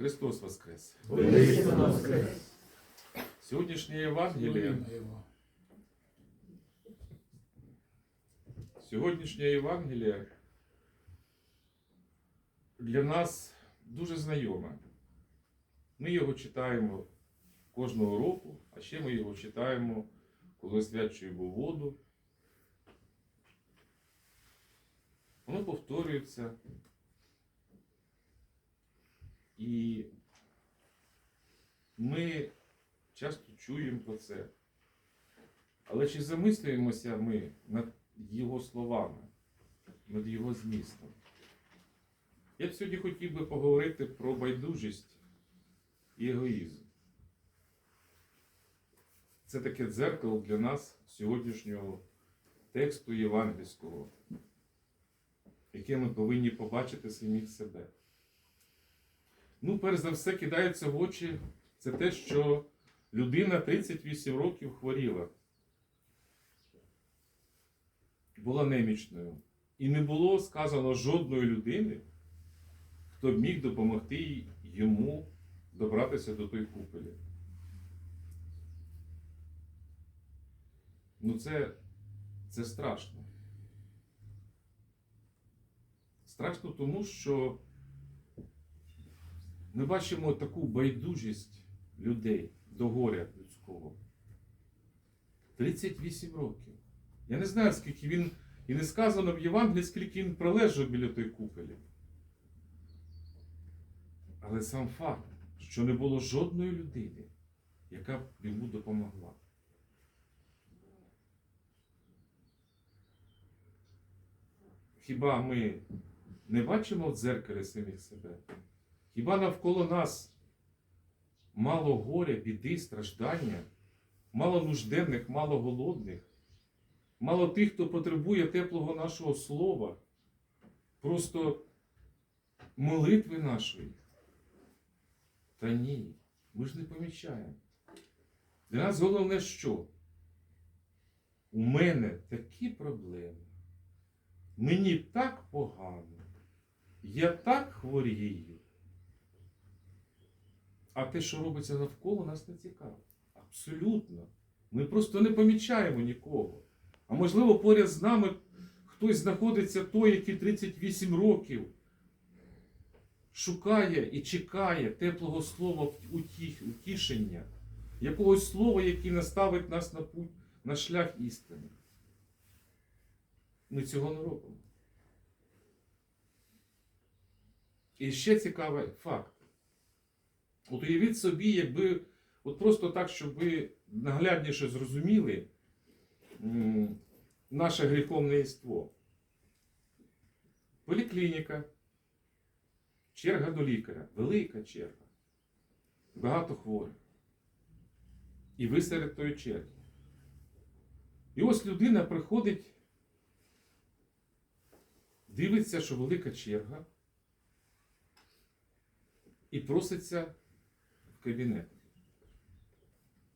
Христос Воскрес! Воістину воскрес! Сьогоднішнє Євангеліє, сьогоднішнє Євангеліє для нас дуже знайоме. Ми його читаємо кожного року, а ще ми його читаємо, коли освячуємо воду. Воно повторюється. І ми часто чуємо про це. Але чи замислюємося ми над його словами, над його змістом? Я б сьогодні хотів би поговорити про байдужість і егоїзм. Це таке дзеркало для нас сьогоднішнього тексту євангельського, яке ми повинні побачити самих себе. Ну, перш за все, кидається в очі це те, що людина 38 років хворіла, була немічною. І не було сказано жодної людини, хто б міг допомогти йому добратися до той купелі. Ну, це, це страшно. Страшно тому, що ми бачимо таку байдужість людей до горя людського. 38 років. Я не знаю, скільки він, і не сказано в Євангелії, скільки він пролежав біля той купелі. Але сам факт, що не було жодної людини, яка б йому допомогла. Хіба ми не бачимо в дзеркалі самих себе? Хіба навколо нас мало горя, біди, страждання, мало нужденних, мало голодних, мало тих, хто потребує теплого нашого слова, просто молитви нашої? Та ні, ми ж не помічаємо. Для нас головне що? У мене такі проблеми. Мені так погано. Я так хворію. А те, що робиться навколо, нас не цікавить. Абсолютно. Ми просто не помічаємо нікого. А можливо, поряд з нами хтось знаходиться той, який 38 років шукає і чекає теплого слова утіх, утішення, якогось слова, яке наставить нас на путь, на шлях істини. Ми цього не робимо. І ще цікавий факт. От уявіть собі, якби от просто так, щоб ви наглядніше зрозуміли наше гріховне єство. Поліклініка, черга до лікаря, велика черга, багато хворих. І ви серед тої черги. І ось людина приходить, дивиться, що велика черга, і проситься в кабінет.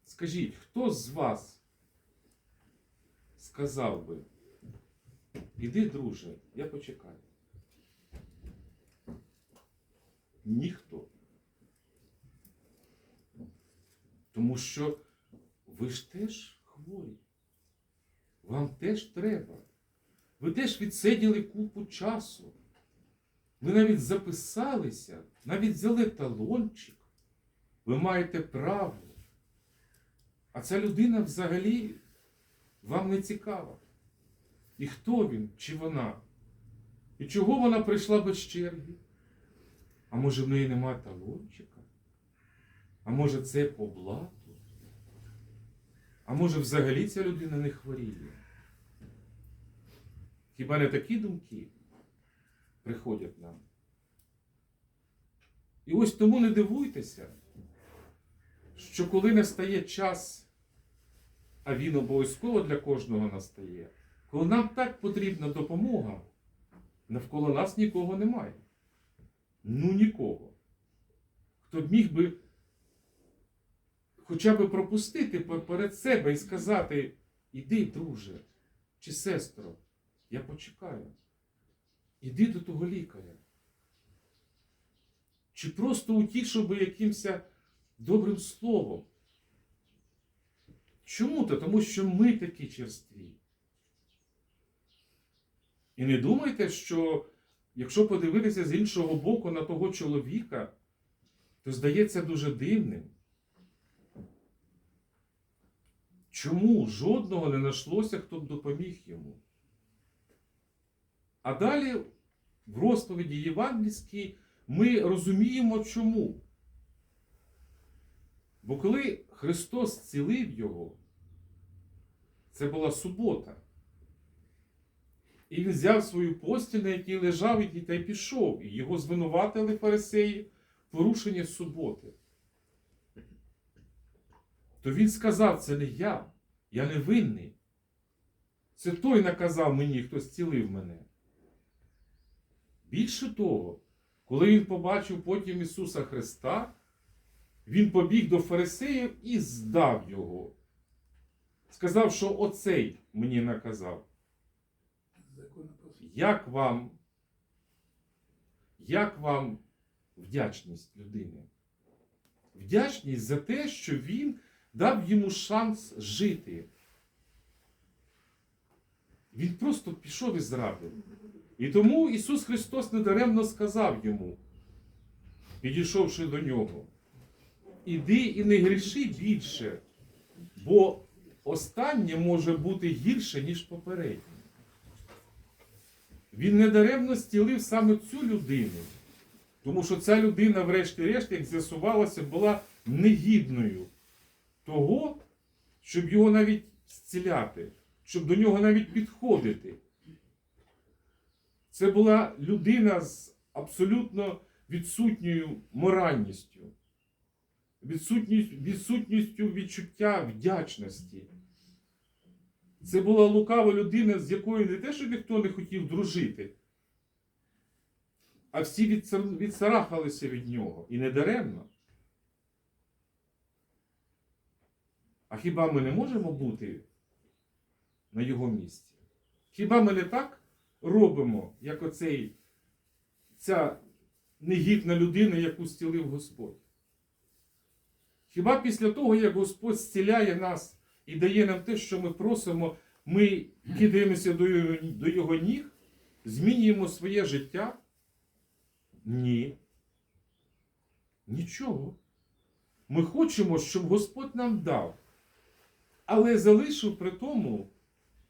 Скажіть, хто з вас сказав би, іди, друже, я почекаю? Ніхто. Тому що ви ж теж хворі. Вам теж треба. Ви теж відсиділи купу часу. Ви навіть записалися, навіть взяли талончик. Ви маєте право. А ця людина взагалі вам не цікава. І хто він чи вона? І чого вона прийшла без черги? А може в неї немає талончика? А може це по? А може взагалі ця людина не хворіє? Хіба не такі думки приходять нам? І ось тому не дивуйтеся, що коли настає час, а він обов'язково для кожного настає, коли нам так потрібна допомога, навколо нас нікого немає. Ну нікого. Хто б міг би хоча б пропустити перед себе і сказати: іди, друже чи сестро, я почекаю. Іди до того лікаря. чи просто утішив би якимось добрим словом. Чому то? Тому що ми такі черстві. І не думайте, що якщо подивитися з іншого боку на того чоловіка, то здається дуже дивним. Чому жодного не знайшлося, хто б допоміг йому? А далі в розповіді Євангельській ми розуміємо чому. Бо коли Христос зцілив його, це була субота. І він взяв свою постіль, на якій лежав, і та й пішов. І його звинуватили фарисеї в порушенні суботи. То він сказав, це не я, я не винний. Це той наказав мені, хто зцілив мене. Більше того, коли він побачив потім Ісуса Христа, він побіг до фарисеїв і здав його. Сказав, що оцей мені наказав. Як вам, як вам вдячність людини? Вдячність за те, що він дав йому шанс жити. Він просто пішов і зрадив. І тому Ісус Христос недаремно сказав йому, підійшовши до нього, іди і не гріши більше, бо останнє може бути гірше, ніж попереднє. Він недаремно стілив саме цю людину, тому що ця людина, врешті-решт, як з'ясувалося, була негідною того, щоб його навіть зціляти, щоб до нього навіть підходити. Це була людина з абсолютно відсутньою моральністю, відсутністю, відсутністю відчуття вдячності. Це була лукава людина, з якою не те, що ніхто не хотів дружити, а всі відсарахалися від нього. І не даремно. А хіба ми не можемо бути на його місці? Хіба ми не так робимо, як оцей, ця негідна людина, яку зцілив Господь? Хіба після того, як Господь зціляє нас і дає нам те, що ми просимо, ми кидаємося до його, до його ніг, змінюємо своє життя? Ні. Нічого. Ми хочемо, щоб Господь нам дав, але залишив при тому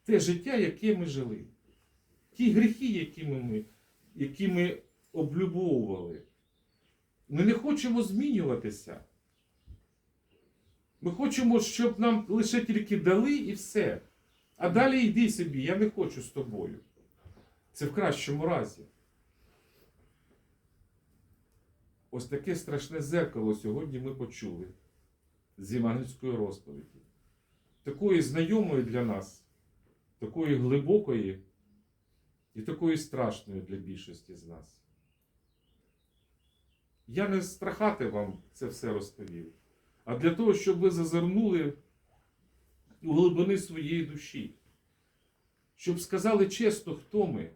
те життя, яке ми жили. Ті гріхи, які ми, які ми облюбовували. Ми не хочемо змінюватися. Ми хочемо, щоб нам лише тільки дали і все. А далі йди собі, я не хочу з тобою. Це в кращому разі. Ось таке страшне зеркало сьогодні ми почули з євангельської розповіді. Такої знайомої для нас, такої глибокої і такої страшної для більшості з нас. Я не страхати вам це все розповів, а для того, щоб ви зазирнули у глибини своєї душі, щоб сказали чесно, хто ми.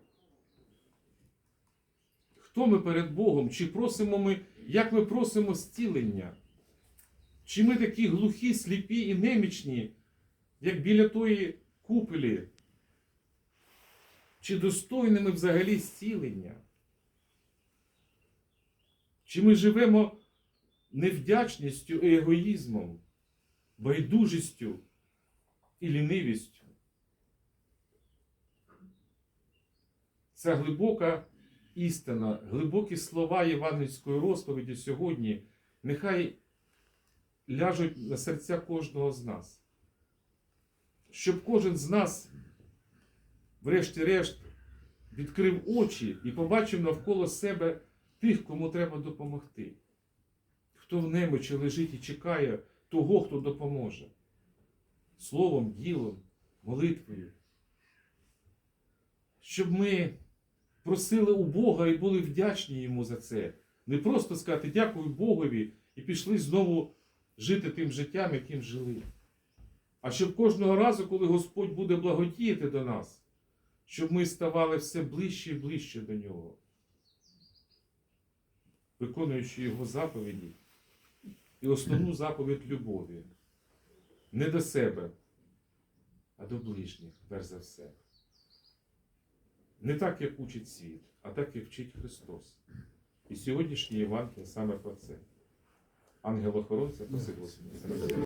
Хто ми перед Богом? Чи просимо ми, як ми просимо зцілення? Чи ми такі глухі, сліпі і немічні, як біля тої купелі? Чи достойні ми взагалі зцілення? Чи ми живемо невдячністю і егоїзмом, байдужістю і лінивістю? Ця глибока істина, глибокі слова євангельської розповіді сьогодні нехай ляжуть на серця кожного з нас. Щоб кожен з нас, врешті-решт, відкрив очі і побачив навколо себе тих, кому треба допомогти. Хто в немочі лежить і чекає того, хто допоможе. Словом, ділом, молитвою. Щоб ми просили у Бога і були вдячні йому за це. Не просто сказати дякую Богові і пішли знову жити тим життям, яким жили. А щоб кожного разу, коли Господь буде благодіяти до нас, щоб ми ставали все ближче і ближче до Нього. виконуючи його заповіді і основну заповідь любові. Не до себе, а до ближніх, перш за все. Не так, як учить світ, а так, як вчить Христос. І сьогоднішній Євангелій саме про це. Ангел-охоронця посилив.